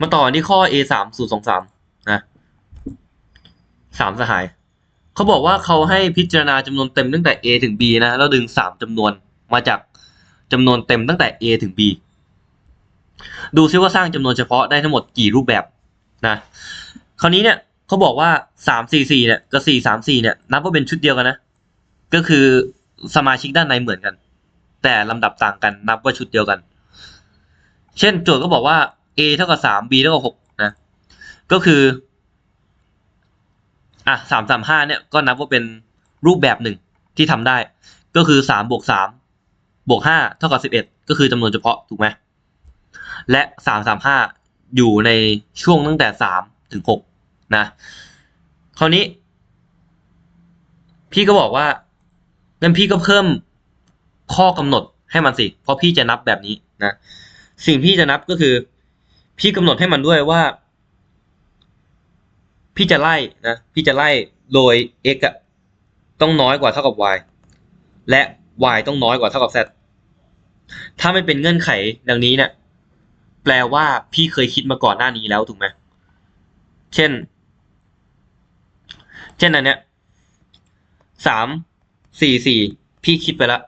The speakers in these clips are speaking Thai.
มาต่อที่ข้อ A สามศูนย์สองสามนะสามสหาย เขาบอกว่าเขาให้พิจารณาจำนวนเต็มตั้งแต่ A ถึง B นะ แล้วดึงสามจำนวนมาจากจำนวนเต็มตั้งแต่ A ถึง B ดูซิว่าสร้างจำนวนเฉพาะได้ทั้งหมดกี่รูปแบบนะ คราวนี้เนี่ยเขาบอกว่าสามสี่สี่เนี่ยกับสี่สามสี่เนี่ยนับว่าเป็นชุดเดียวกันนะ ก็คือสมาชิกด้านในเหมือนกัน แต่ลำดับต่างกันนับว่าชุดเดียวกัน เช่นโจทย์ก็บอกว่า a เท่ากับสาม b เท่ากับหกนะ ก็คือ อะสามสามห้าเนี่ยก็นับว่าเป็นรูปแบบหนึ่งที่ทำได้ ก็คือสามบวกสามบวกห้าเท่ากับสิบเอ็ดก็คือจำนวนเฉพาะถูกไหมและสามสามห้าอยู่ในช่วงตั้งแต่สามถึงหกนะ คราวนี้ พี่ก็บอกว่างั้นพี่ก็เพิ่มข้อกำหนดให้มันสิ เพราะพี่จะนับแบบนี้นะ สิ่งพี่จะนับก็คือ พี่กำหนดให้มันด้วยว่า พี่จะไล่นะพี่จะไล่โดย x อะต้องน้อยกว่าเท่ากับ y และ y ต้องน้อยกว่าเท่ากับ z ถ้าไม่เป็นเงื่อนไขดังนี้เนี่ยแปลว่าพี่เคยคิดมาก่อนหน้านี้แล้วถูกไหมเช่น เช่นอันเนี้ยสามสี่สี่พี่คิดไปแล้ว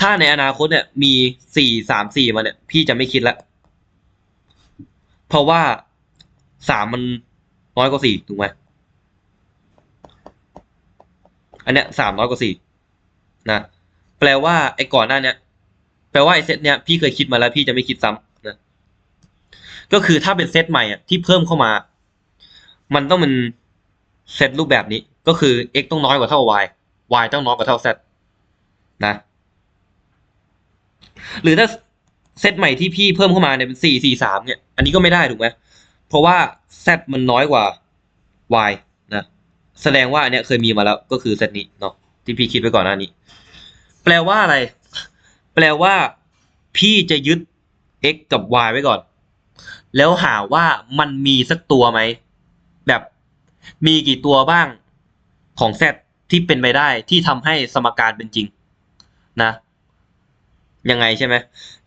ถ้าในอนาคตเนี่ยมีสี่สามสี่มาเนี่ย พี่จะไม่คิดละ เพราะว่าสามมันน้อยกว่าสี่ถูกไหมอันเนี้ยสามน้อยกว่าสี่นะแปลว่าไอ้ก่อนหน้าเนี้ยแปลว่าไอ้เซตเนี้ยพี่เคยคิดมาแล้วพี่จะไม่คิดซ้ำนะก็คือถ้าเป็นเซตใหม่อะที่เพิ่มเข้ามา มันต้องเป็นเซตรูปแบบนี้ ก็คือ x ต้องน้อยกว่าเท่า y y ต้องน้อยกว่าเท่า z นะ หรือถ้า เซตใหม่ที่พี่เพิ่มเข้ามาเนี่ยเป็นสี่สี่สามเนี่ย อันนี้ก็ไม่ได้ถูกไหมเพราะว่า z มันน้อยกว่า y นะ แสดงว่าอันเนี้ยเคยมีมาแล้วก็คือเซตนี้เนาะที่พี่คิดไว้ก่อนหน้านี้ แปลว่าอะไร แปลว่า พี่จะยึด x กับ y ไว้ก่อน แล้วหาว่ามันมีสักตัวไหม แบบมีกี่ตัวบ้างของ z ที่เป็นไปได้ที่ทำให้สมการเป็นจริง นะ ยังไงใช่ไหม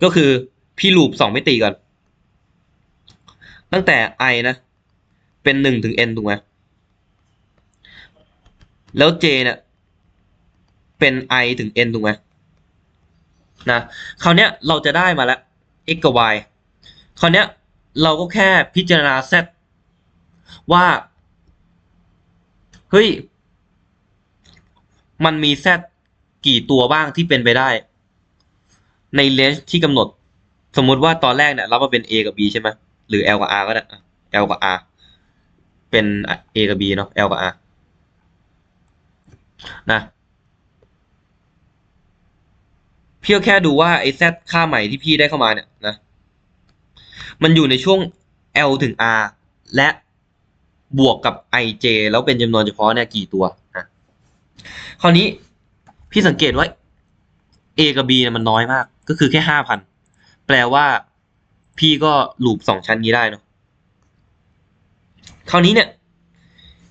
ก็คือพี่ลูปสองมิติก่อน ตั้งแต่ i นะ เป็นหนึ่งถึง n ถูกไหมแล้ว j เนี่ยเป็น i ถึง n ถูกไหมนะคราวเนี้ยเราจะได้มาแล้ว x กับ y คราวเนี้ยเราก็แค่พิจารณา z ว่า เฮ้ย มันมี z กี่ตัวบ้างที่เป็นไปได้ ในเลนจ์ที่กำหนด สมมุติว่าตอนแรกเนี่ยรับมาเป็น a กับ b ใช่ไหมหรือ l กับ r ก็ได้ l กับ r เป็น a กับ b เนาะ l กับ r นะพี่ก็แค่ดูว่าไอ้ z ค่าใหม่ที่พี่ได้เข้ามาเนี่ยนะ มันอยู่ในช่วง l ถึง r และบวกกับ ij แล้วเป็นจำนวนเฉพาะเนี่ยกี่ตัวนะคราวนี้พี่สังเกตว่า a กับ b เนี่ยมันน้อยมาก ก็คือแค่ห้าพันแปลว่าพี่ก็ลูปสองชั้นนี้ได้เนาะคราวนี้เนี่ย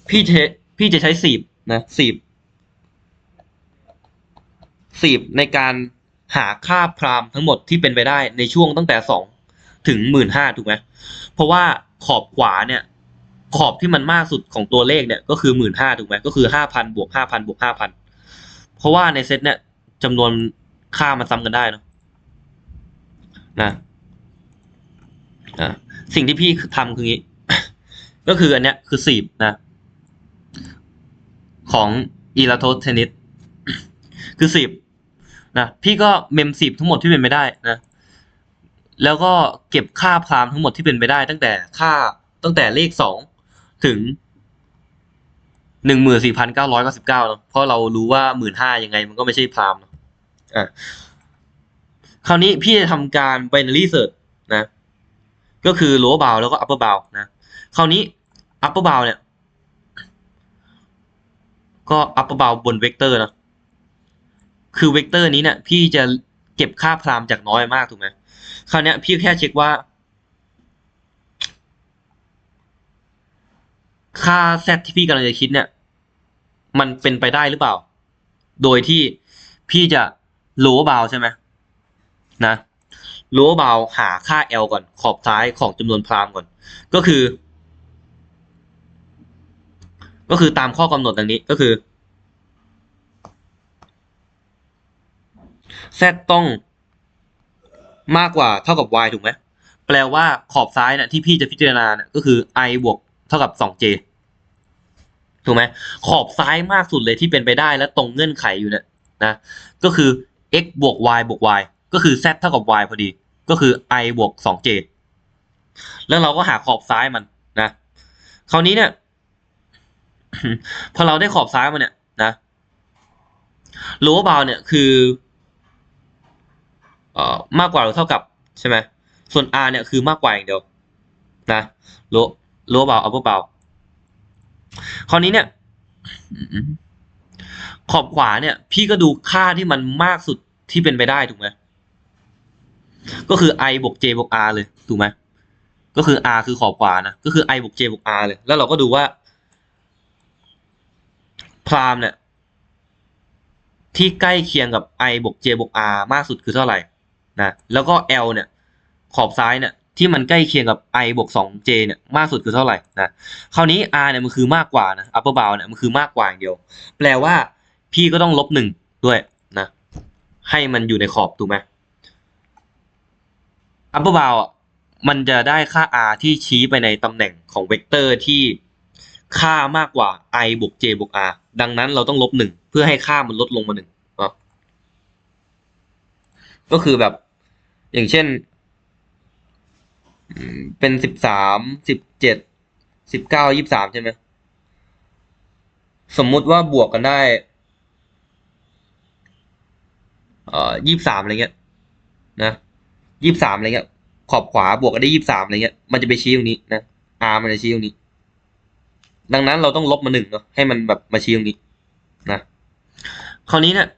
พี่จะพี่จะใช้สีบนะสีบสีบในการหาค่าพรามทั้งหมดที่เป็นไปได้ในช่วงตั้งแต่สองถึงหมื่นห้าถูกไหมเพราะว่าขอบขวาเนี่ย ขอบที่มันมากสุดของตัวเลขเนี่ยก็คือหมื่นห้าถูกไหมก็คือห้าพันบวกห้าพันบวกห้าพันเพราะว่าในเซตเนี่ยจำนวน ค่ามันซ้ำกันได้เนาะนะสิ่งที่พี่ทำคืองี้ ก็คืออันเนี้ยคือสีบนะ ของอีลาโทเทนิสคือสิบนะพี่ก็เมมสิบทั้งหมดที่เป็นไปได้นะแล้วก็เก็บค่าพรามทั้งหมดที่เป็นไปได้ ตั้งแต่ค่าตั้งแต่เลขสองถึงหนึ่งหมื่นสี่พันเก้าร้อยเก้าสิบเก้าเนาะเพราะเรารู้ว่าหมื่นห้ายังไงมันก็ไม่ใช่พรามเนะ อะคราวนี้พี่จะทำการ binary search นะ ก็คือ lower bound แล้วก็ upper bound นะ คราวนี้ upper bound เนี่ย ก็ upper bound บนเวกเตอร์นะ คือเวกเตอร์นี้เนี่ยพี่จะเก็บค่าพรามจากน้อยมากถูกไหมคราวนี้พี่แค่เช็คว่า ค่า z ที่พี่กำลังจะคิดเนี่ย มันเป็นไปได้หรือเปล่า โดยที่พี่จะ lower bound ใช่ไหมนะ lower bound หาค่า L ก่อน ขอบซ้ายของจำนวนพรามก่อน ก็คือ ก็คือตามข้อกำหนดดังนี้ก็คือ z ต้องมากกว่าเท่ากับ y ถูกไหมแปลว่าขอบซ้ายเนี่ยที่พี่จะพิจารณาเนี่ยก็คือ i บวกเท่ากับ 2j ถูกไหมขอบซ้ายมากสุดเลยที่เป็นไปได้และตรงเงื่อนไขอยู่เนี่ยนะ ก็คือ x บวก y บวก y ก็คือ z เท่ากับ y พอดี ก็คือ i บวก 2j แล้วเราก็หาขอบซ้ายมันนะ คราวนี้เนี่ย พอเราได้ขอบซ้ายมาเนี่ยนะ lower bound เนี่ยคือเอ่อมากกว่าหรือเท่ากับใช่ไหมส่วน r เนี่ยคือมากกว่าอย่างเดียวนะ low lower bound upper bound คราวนี้เนี่ย ขอบขวาเนี่ย พี่ก็ดูค่าที่มันมากสุดที่เป็นไปได้ถูกไหมก็คือ i บวก j บวก r เลยถูกไหมก็คือ r คือขอบขวานะก็คือ i บวก j บวก r เลย แล้วเราก็ดูว่าพรามเนี่ยที่ใกล้เคียงกับ i บวก j บวก r มากสุดคือเท่าไหร่นะแล้วก็ l เนี่ย ขอบซ้ายเนี่ยที่มันใกล้เคียงกับ i บวก 2j เนี่ยมากสุดคือเท่าไหร่นะคราวนี้ r เนี่ยมันคือมากกว่านะ upper bound เนี่ยมันคือมากกว่าอย่างเดียว แปลว่า พี่ก็ต้องลบหนึ่งด้วยนะ ให้มันอยู่ในขอบถูกไหม upper bound อะมันจะได้ค่า r ที่ชี้ไปในตำแหน่งของเวกเตอร์ที่ค่ามากกว่า i บวก j บวก r ดังนั้นเราต้องลบหนึ่งเพื่อให้ค่ามันลดลงมาหนึ่งก็คือแบบอย่างเช่น เป็นสิบสามสิบเจ็ดสิบเก้ายี่สามใช่ไหม สมมุติว่าบวกกันได้ เอ่อยี่สามอะไรเงี้ยนะยี่สามอะไรเงี้ย ขอบขวาบวกกันได้ยี่สามอะไรเงี้ยมันจะไปชี้ตรงนี้นะ r มันจะชี้ตรงนี้ ดังนั้นเราต้องลบมาหนึ่งเนาะให้มันแบบมาชี้ตรงนี้นะคราวนี้เนี่ย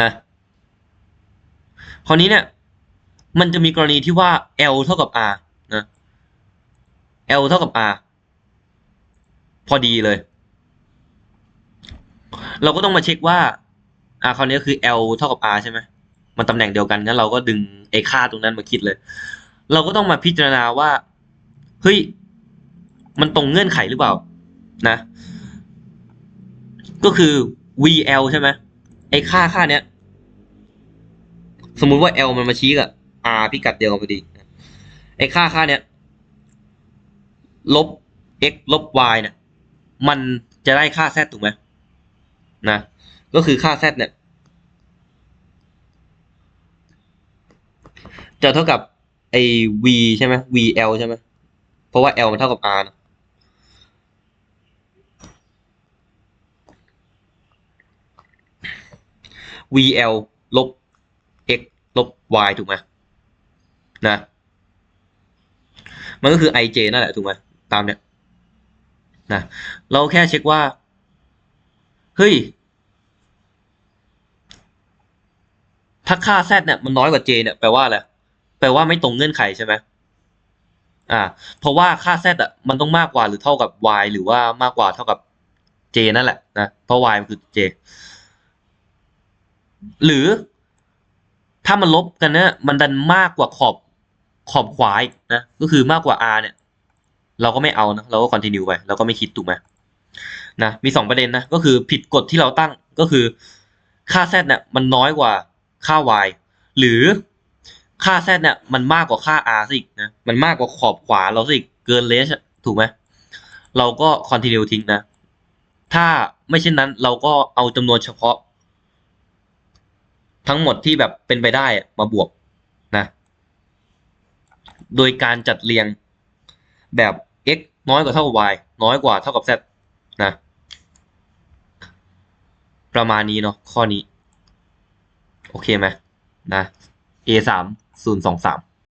นะคราวนี้เนี่ย มันจะมีกรณีที่ว่า L เท่ากับ R นะ L เท่ากับ R พอดีเลย เราก็ต้องมาเช็คว่า อ่าคราวนี้คือ L เท่ากับ R ใช่ไหมมันตำแหน่งเดียวกันงั้นเราก็ดึงไอ้ค่าตรงนั้นมาคิดเลย เราก็ต้องมาพิจารณาว่าเฮ้ยมันตรงเงื่อนไขหรือเปล่านะ ก็คือ VL ใช่ไหมไอ้ค่าค่าเนี้ย สมมุติว่า L มันมาชี้กับ R พิกัดเดียวกันพอดีไอ้ค่าค่าเนี้ยลบ x ลบ y เนี่ยมันจะได้ค่า z ถูกไหมนะ ก็คือค่า z เนี่ยจะเท่ากับไอ้ v ใช่ไหม vl ใช่ไหมเพราะว่า l มันเท่ากับ r นะ vl ลบ x ลบ y ถูกไหมนะ มันก็คือ ij นั่นแหละถูกไหมตามเนี้ยนะเราแค่เช็คว่า เฮ้ย ถ้าค่า z เนี่ยมันน้อยกว่า j เนี่ยแปลว่าอะไรแปลว่าไม่ตรงเงื่อนไขใช่ไหมอ่า เพราะว่าค่า z อะมันต้องมากกว่าหรือเท่ากับ y หรือว่ามากกว่าเท่ากับ j นั่นแหละนะเพราะ y มันคือ j หรือถ้ามันลบกันเนี่ยมันดันมากกว่าขอบขอบขวาอีกนะก็คือมากกว่า r เนี่ย เราก็ไม่เอานะเราก็ continue ไปเราก็ไม่คิดถูกไหมนะมีสองประเด็นนะก็คือผิดกฎที่เราตั้งก็คือค่า z เนี่ยมันน้อยกว่า ค่า y หรือค่า z เนี่ยมันมากกว่าค่า r ซะอีกนะมันมากกว่าขอบขวาเราซะอีกเกินเลสถูกไหมเราก็ continue ทิ้งนะ ถ้าไม่เช่นนั้นเราก็เอาจำนวนเฉพาะ ทั้งหมดที่แบบเป็นไปได้มาบวกนะ โดยการจัดเรียงแบบ x น้อยกว่าเท่ากับ y น้อยกว่าเท่ากับ z นะ ประมาณนี้เนาะข้อนี้ โอเคไหมนะ a สามศูนย์สองสาม